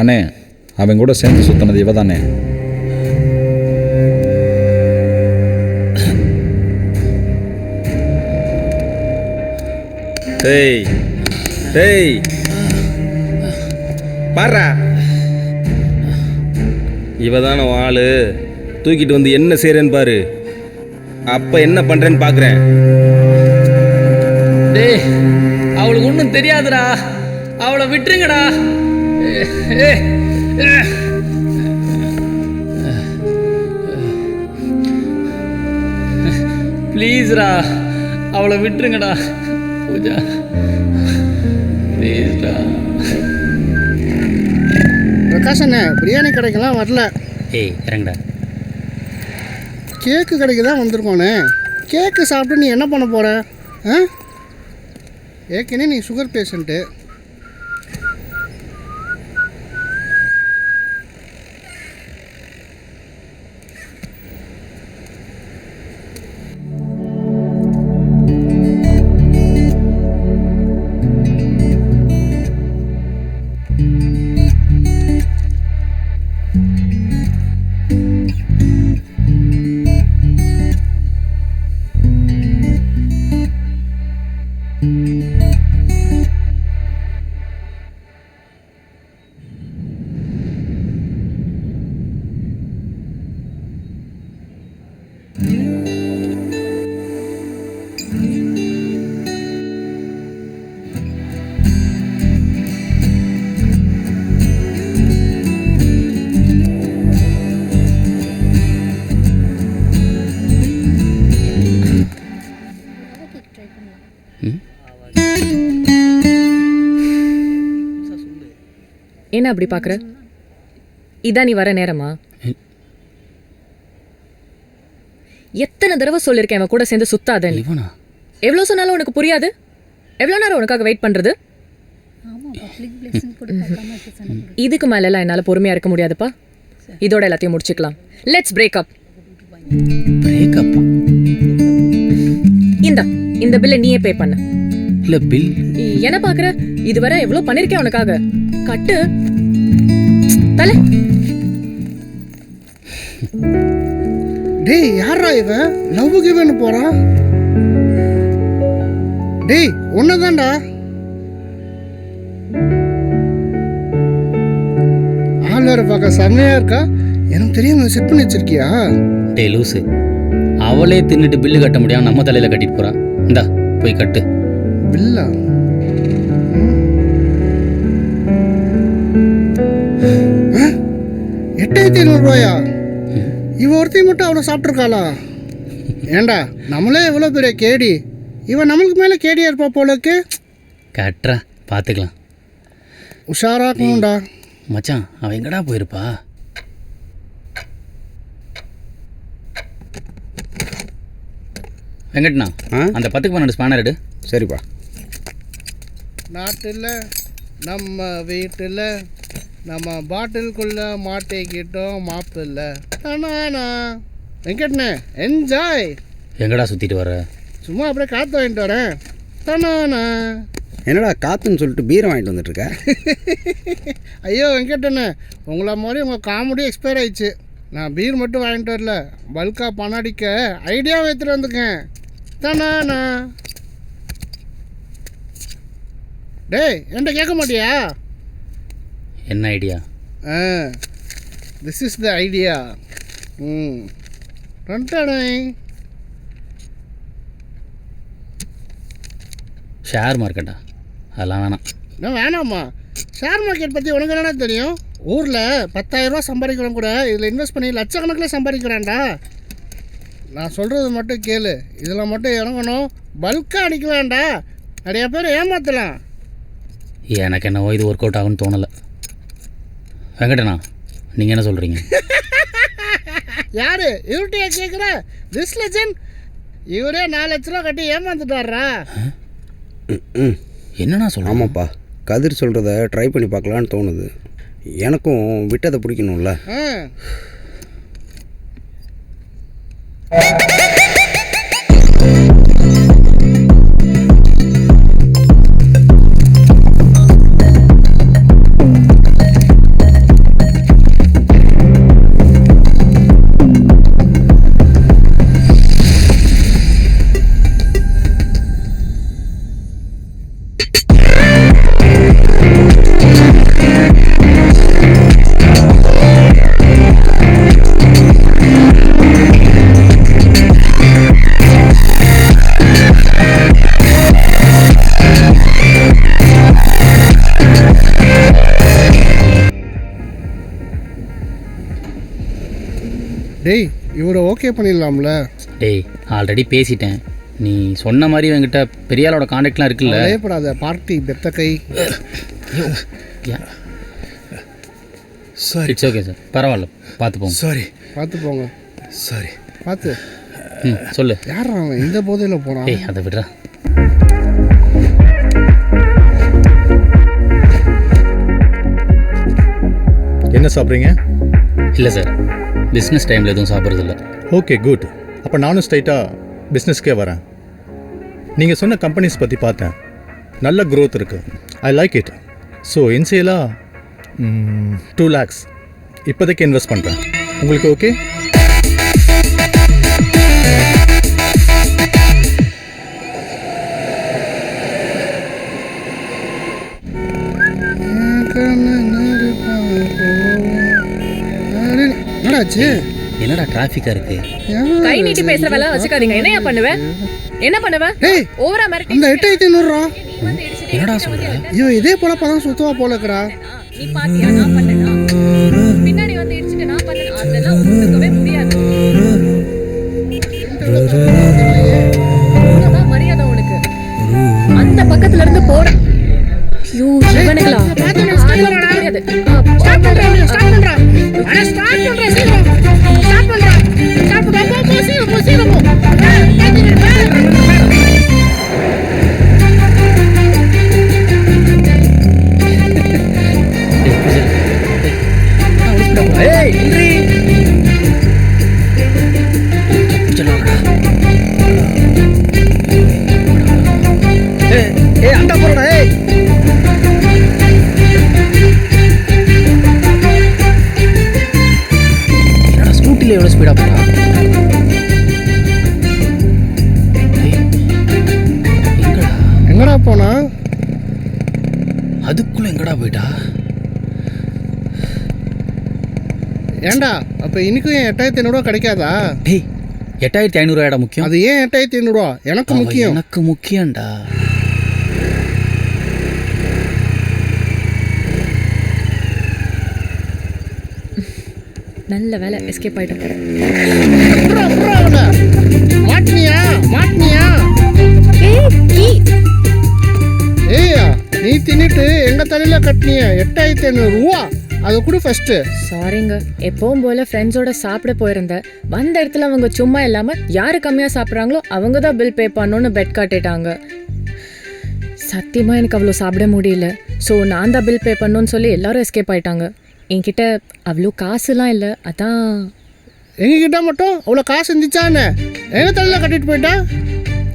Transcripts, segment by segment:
அண்ணே அவன் கூட சேர்ந்து சுத்தினது இவ தானே டேய் டேய். பாரா இவ தானே ஆளு. தூக்கிட்டு வந்து என்ன செய்கிறேன்னு பாரு. அப்போ என்ன பண்ணுறேன்னு பார்க்குறேன் டேய் அவளுக்கு ஒன்றும் தெரியாதுடா. அவளை விட்டுருங்கடா. ப்ளீஸ்டா அவளை விட்டுருங்கடா. பூஜா. ப்ளீஸ்டா பிரகாஷ் அண்ணே பிரியாணி கடைக்கெல்லாம் வரல. ஏய் இறங்குடா. கேக்கு கடைக்கு தான் வந்திருக்கோண்ணே கேக்கு சாப்பிட்டு நீ என்ன பண்ண போகிற ஆ? ஏற்கனவே நீ சுகர் பேஷண்ட்டு என்ன அப்படி பார்க்குற? இதான் நீ வர நேரமா? எத்தனை தடவை சொல்லியிருக்கேன் அவன் கூட சேர்ந்து இவனா? எவ்வளோ சொன்னாலும் உனக்கு புரியாது? எவ்வளோ நேரம் உனக்காக வெயிட் பண்ணுறது இதுக்கு மேலெல்லாம் என்னால் பொறுமையாக இருக்க முடியாதுப்பா. இதோட எல்லாத்தையும் முடிச்சுக்கலாம். லெட்ஸ் பிரேக்கப் பிரேக்கப்பா இந்த இந்த பில்லை நீயே பே பண்ண. இல்லை பில். என்ன பார்க்குற இதுவரை எவ்வளோ பண்ணியிருக்கேன் உனக்காக. கட்டு. தலை டேய் யாரா இவன் லவ் கிவன் போகிறான் டேய் ஒன்றுதான்டா ஆள் வேறு பார்க்க செம்மையாக இருக்கா? எனக்கு தெரியாம செட் பண்ணி வச்சிருக்கியா? டே லூசு. அவளே தின்னுட்டு பில்லு கட்ட முடியாம நம்ம தலையில கட்டிட்டு போறா. இந்தா போய் கட்டு. பில்லா ஆ? எட்டாயிரத்தி ஐநூறுரூவாயா இவ ஒருத்தையும் மட்டும் அவ்வளோ சாப்பிட்ருக்காளா ஏண்டா நம்மளே எவ்வளோ பெரிய கேடி. இவன் நம்மளுக்கு மேலே கேடியா இருப்பா போலக்கு கட்டுறா பார்த்துக்கலாம் உஷாராக்கணும்டா மச்சான் அவன் எங்கடா போயிருப்பா? வெங்கட்ண்ணா? அந்த பத்துக்கு பன்னெண்டு ஸ்பேனர் எடு. சரிப்பா. நாட்டில் நம்ம வீட்டில் நம்ம பாட்டிலுக்குள்ளே மாட்டிக்கிட்டோம் மாப்பிள்ள. அண்ணா வெங்கட்ண்ணே என்ஜாய் எங்கடா சுற்றிட்டு வர சும்மா அப்படியே காற்று வாங்கிட்டு வரேன். தனானா. என்னடா காத்துன்னு சொல்லிட்டு பீரை வாங்கிட்டு வந்துட்டு இருக்க ஐயோ வெங்கடண்ணே உங்களை மாதிரி உங்கள் காமெடி எக்ஸ்பயர் ஆயிடுச்சு. நான் பீர் மட்டும் வாங்கிட்டு வரல. பல்காக பணம் அடிக்க ஐடியா எடுத்துகிட்டு வந்துக்கேன் தனானா. டேய் என்கிட்ட கேட்க மாட்டியா? என்ன idea? Ah this is the idea ம். ஷேர் மார்க்கெட்டா அதெல்லாம் வேணாம். என்ன வேணாம்மா. ஷேர் மார்க்கெட் பற்றி உனக்கு என்னடா தெரியும்? ஊரில் பத்தாயிரரூவா சம்பாதிக்கிறவங்க கூட இதில் இன்வெஸ்ட் பண்ணி லட்சக்கணக்கில் சம்பாதிக்கிறான்டா. நான் சொல்கிறது மட்டும் கேளு. இதில் மட்டும் இறங்கணும். பல்காக அடிக்க வேண்டாம் நிறைய பேர் ஏமாற்றலாம் எனக்கு என்னவோ இது ஒர்க் அவுட் ஆகும்னு தோணலை. வெங்கடண்ணா நீங்கள் என்ன சொல்கிறீங்க யாரு? இவர்கிட்டயா கேட்குற திஸ் லெஜன் இவரே நாலு லட்ச ரூபா கட்டி ஏமாந்துட்டாரா ம் என்னண்ணா சொல்கிறோம் ஆமாப்பா கதிர் சொல்கிறத ட்ரை பண்ணி பார்க்கலான்னு தோணுது. எனக்கும் விட்டதை பிடிக்கணும்ல. டேய் இவரை ஓகே பண்ணிடலாம்ல. டேய் ஆல்ரெடி பேசிட்டேன். நீ சொன்ன மாதிரி என்கிட்ட பெரிய ஆளோட காண்டாக்ட்லாம் இருக்குல்ல? பயப்படாத பார்ட்டி பெத்த கை. சாரி இட்ஸ் ஓகே சார் பரவாயில்ல பார்த்து போங்க சாரி பார்த்து போங்க சாரி பார்த்து. ம் சொல்லு. யார் அவன்? இந்த போதையில் போனான் ஏய் அதை விடுறா. என்ன சாப்பிட்றீங்க? இல்லை சார் பிஸ்னஸ் டைமில் எதுவும் சாப்பிட்றதில்ல. ஓகே குட் அப்போ நானும் ஸ்ட்ரைட்டாக பிஸ்னஸ்க்கே வரேன். நீங்கள் சொன்ன கம்பெனிஸ் பற்றி பார்த்தேன். நல்ல க்ரோத் இருக்குது ஐ லைக் இட் ஸோ இன்சியலாக டூ லேக்ஸ் இப்போதைக்கு இன்வெஸ்ட் பண்ணுறேன் உங்களுக்கு ஓகே என்னடாச்சு என்னடா டிராஃபிக்காக இருக்குது கை நீட்டி பேசுற வேலை வச்சுக்காதீங்க. என்னையா பண்ணுவேன் என்ன பண்ணுவேன் ஏய் ஓவரா மிரட்டி அந்த எட்டாயிரத்தி ஐநூறுரூவா? என்னடா சொல்கிற ஐயோ இதே போல பதம் சுத்தவா போல இருக்கிறா நீ பாத்தியா? நான் பண்ணனா போனா? அதுக்குள்ள எங்கடா போயிட்டா? ஏன்டா அப்ப இன்னைக்கும் என் எட்டாயிரத்தி ஐநூறுவா கிடைக்காதா? டேய் எட்டாயிரத்தி ஐநூறுவாடா முக்கியம். அது ஏன் எட்டாயிரத்தி ஐநூறுவா? எனக்கு முக்கியம். எனக்கு முக்கியம்டா. நல்ல வேலை எஸ்கேப் அவனை. மாட்டினியா? மாட்டினியா? நீ தின்னுட்டு எங்க தலையில கட்டினிய? எட்டாயிரத்தி ஐநூறு ரூபா. அதை கூட ஃபர்ஸ்ட் சாரிங்க எப்பவும் போல ஃப்ரெண்ட்ஸோட சாப்பிட போயிருந்தேன் வந்த இடத்துல அவங்க சும்மா இல்லாம யாரு கம்மியா சாப்பிட்றாங்களோ அவங்க தான் பில் பே பண்ணணும்னு பெட் காட்டிட்டாங்க. சத்தியமா எனக்கு அவ்வளோ சாப்பிட முடியல. ஸோ நான் தான் பில் பே பண்ணணும்னு சொல்லி எல்லாரும் எஸ்கேப் ஆயிட்டாங்க. என்கிட்ட அவ்வளோ காசுலாம் இல்லை. அதான். எங்ககிட்ட மட்டும்? அவ்வளோ காசு இருந்துச்சான்னு எங்க தலையில கட்டிட்டு போயிட்டா?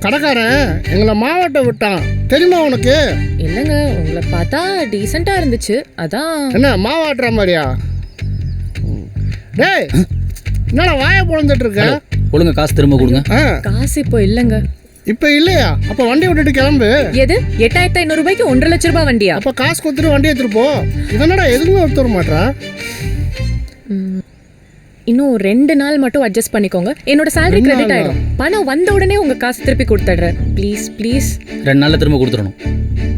கடைக்காரன் எங்களை மாவட்டம் விட்டான். தெரியுமா உனக்கு? இல்லைங்க உங்களை பார்த்தா டீசெண்டாக இருந்துச்சு. அதான். என்ன மாவாட்டுற மாதிரியா? டேய் என்னடா வாயை பொழந்துட்டு இருக்க ஒழுங்கா காசு திரும்ப கொடுங்க. ஆ. காசு இப்போ இல்லைங்க. இப்போ இல்லையா? அப்போ வண்டி விட்டுட்டு கிளம்பு. எது? எட்டாயிரத்தி ஐநூறு ரூபாய்க்கு ஒன்றரை லட்ச ரூபாய் வண்டியா? அப்போ காசு கொடுத்துட்டு வண்டி எடுத்துட்டு போ. இதனடா எதுவுமே ஒருத்தர் வர மாட்றா? இன்னும் ரெண்டு நாள் மட்டும் அட்ஜஸ்ட் பண்ணிக்கோங்க. என்னோட salary ரெண்டு கிரெடிட்? ஆயிடும். பணம் வந்த உடனே உங்க காசு திருப்பி கொடுத்துட்றேன். ப்ளீஸ் ப்ளீஸ் ரெண்டு நாளில் திரும்ப கொடுத்துடணும்.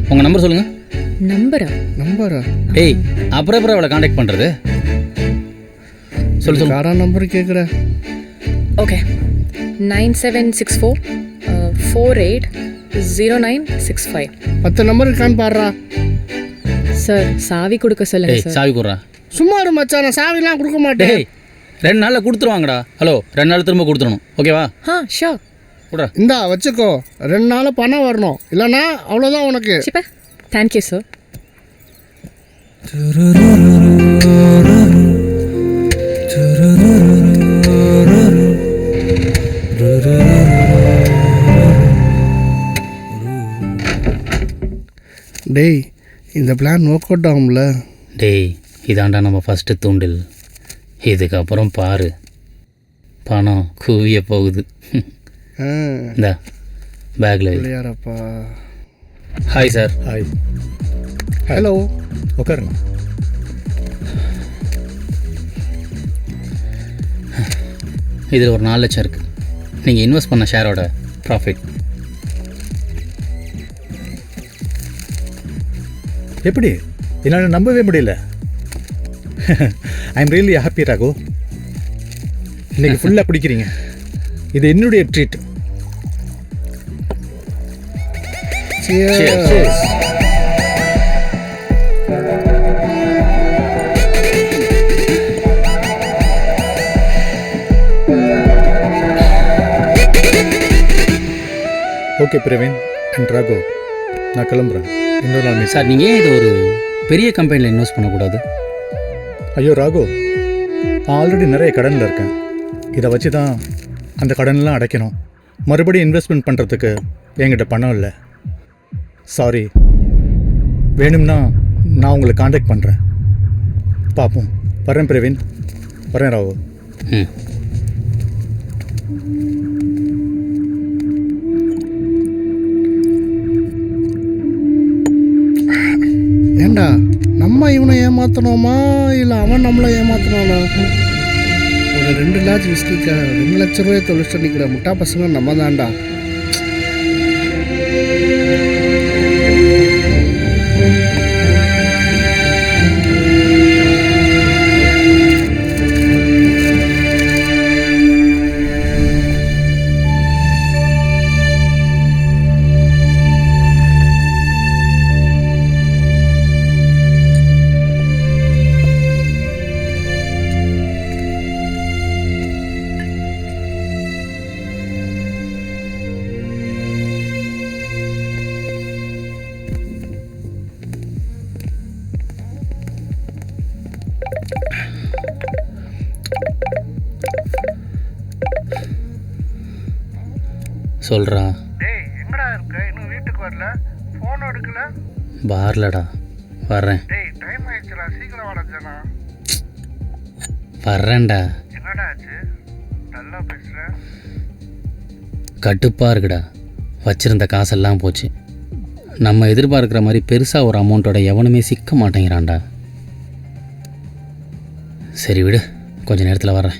உங்கள் நம்பர் சொல்லுங்க. நம்பரா? நம்பரா? ஏய் அப்புறம் அப்புறம் அவளை காண்டாக்ட் பண்ணுறது சொல்லு சொல்லு. காரா நம்பர் கேட்குற okay nine seven six four four eight zero nine six five பத்து நம்பர் இருக்கான்னு பாடுறா. சார் சாவி கொடுக்க சொல்லுங்க சாவி கொடுறா. சும்மா இரு மச்சான் நான் சாவிலாம் கொடுக்க மாட்டேன். டேய் ரெண்டு நாளில் கொடுத்துருவாங்கடா. ஹலோ ரெண்டு நாள் திரும்ப கொடுத்துடணும். ஓகேவா ஆ ஷோ கொடுறா இந்தா வச்சுக்கோ. ரெண்டு நாள் பணம் வரணும். இல்லைன்னா அவ்வளோதான் உனக்கு. சிப்பா தேங்க்யூ சார் டேய் இந்த பிளான் ஒர்க் அவுட் ஆகும்ல. டேய் இதாண்டா நம்ம ஃபஸ்ட்டு தூண்டில். இதுக்கப்புறம் பாரு. பணம் குவிய போகுது. இந்தா பேக்கில் பிள்ளையாரப்பா. ஹாய் சார் ஹாய் ஹலோ உட்காருங்க இதில் ஒரு நாலு லட்சம் இருக்குது நீங்கள் இன்வெஸ்ட் பண்ண ஷேரோட ப்ராஃபிட் எப்படி? என்னால் நம்பவே முடியல. I am really happy Raghu இன்னைக்கு ஃபுல்லாக குடிக்கிறீங்க. இது என்னுடைய treat. Okay Praveen and Raghu நான் கிளம்புறேன். இன்னொரு நாள் சார் நீங்கள் ஏன் இது ஒரு பெரிய கம்பெனியில் இன்வெஸ்ட் பண்ணக்கூடாது? ஐயோ ராகோ நான் ஆல்ரெடி நிறைய கடனில் இருக்கேன். இதை வச்சு தான் அந்த கடன்லாம் அடைக்கணும். மறுபடியும் இன்வெஸ்ட்மெண்ட் பண்ணுறதுக்கு என்கிட்ட பணம் இல்லை. சாரி வேணும்னா நான் உங்களை காண்டாக்ட் பண்ணுறேன் பார்ப்போம் வரேன் பிரவீன். வரேன் ராகு ம். ஏண்டா? நம்ம இவனை ஏமாத்தணுமா? இல்லை அவன் நம்மளை ஏமாத்தணும்னா? ஒரு ரெண்டு லேட்ச் விஸ்கிக்க ரெண்டு லட்ச ரூபாய் தொழிற்சிட்டு நிற்கிற முட்டா பசங்க நம்ம தான்டா சொல்கிறா டேய் எங்கடா இருக்க? இன்னும் வீட்டுக்கு வரல? ஃபோன் எடுக்கல? வரலடா. வர்றேன். டேய் டைம் ஆயிடுச்சுடா. சீக்கிரம் வாடா ஜனா. வர்றேன்டா. என்னடா ஆச்சு? நல்லா பேசுகிறேன் கட்டுப்பாக இருக்குடா. வச்சிருந்த காசெல்லாம் போச்சு. நம்ம எதிர்பார்க்குற மாதிரி பெருசாக ஒரு அமௌண்ட்டோட எவனுமே சிக்க மாட்டேங்கிறான்டா. சரி விடு. கொஞ்ச நேரத்தில் வர்றேன்.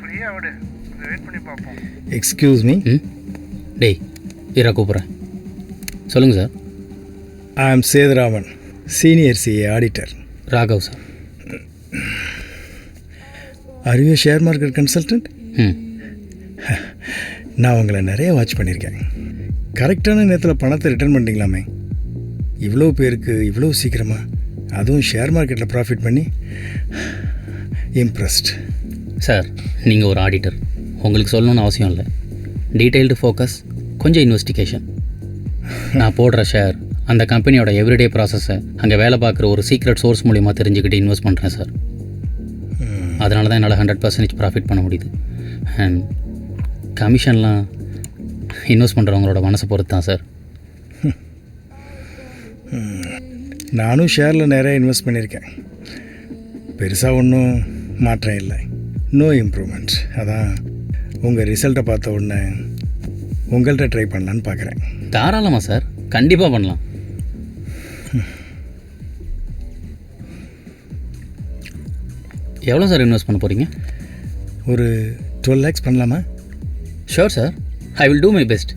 ஃப்ரீயாக விடு. வெயிட் பண்ணி பார்ப்போம். எக்ஸ்கியூஸ் ம்? டேய் இரா கூப்பிட்றேன். சொல்லுங்கள் sir. I am Sethuraman senior CA auditor Raghav sir. Are you share market consultant ம். நான் உங்களை நிறைய வாட்ச் பண்ணியிருக்கேன். கரெக்டான நேரத்தில் பணத்தை ரிட்டர்ன் பண்ணிட்டீங்களாமே? இவ்வளோ பேருக்கு இவ்வளோ சீக்கிரமாக அதுவும் ஷேர் மார்க்கெட்டில் ப்ராஃபிட் பண்ணி இம்ப்ரெஸ்ட் சார் நீங்கள் ஒரு ஆடிட்டர் உங்களுக்கு சொல்லணும்னு அவசியம் இல்லை. டீட்டெயில்டு ஃபோக்கஸ் கொஞ்சம் இன்வெஸ்டிகேஷன் நான் போடுற ஷேர் அந்த கம்பெனியோட எவ்ரிடே ப்ராசஸை அங்கே வேலை பார்க்குற ஒரு சீக்ரெட் சோர்ஸ் மூலிமா தெரிஞ்சுக்கிட்டு இன்வெஸ்ட் பண்ணுறேன் சார் அதனால தான் என்னால் ஹண்ட்ரட் பர்சன்டேஜ் ப்ராஃபிட் பண்ண முடியுது. அண்ட் கமிஷன்லாம் இன்வெஸ்ட் பண்ணுறவங்களோட மனசை பொறுத்து தான் சார் நானும் ஷேரில் நிறைய இன்வெஸ்ட் பண்ணியிருக்கேன். பெருசாக ஒன்றும் மாற்றம் இல்லை. நோ இம்ப்ரூவ்மெண்ட் அதான் உங்கள் ரிசல்ட்டை பார்த்த உடனே உங்கள்கிட்ட ட்ரை பண்ணலான்னு பார்க்குறேன் தாராளமாக சார். கண்டிப்பாக பண்ணலாம். எவ்வளோ சார் இன்வெஸ்ட் பண்ண போகிறீங்க ஒரு டுவெல் லேக்ஸ் பண்ணலாமா? Sure sir I will do my best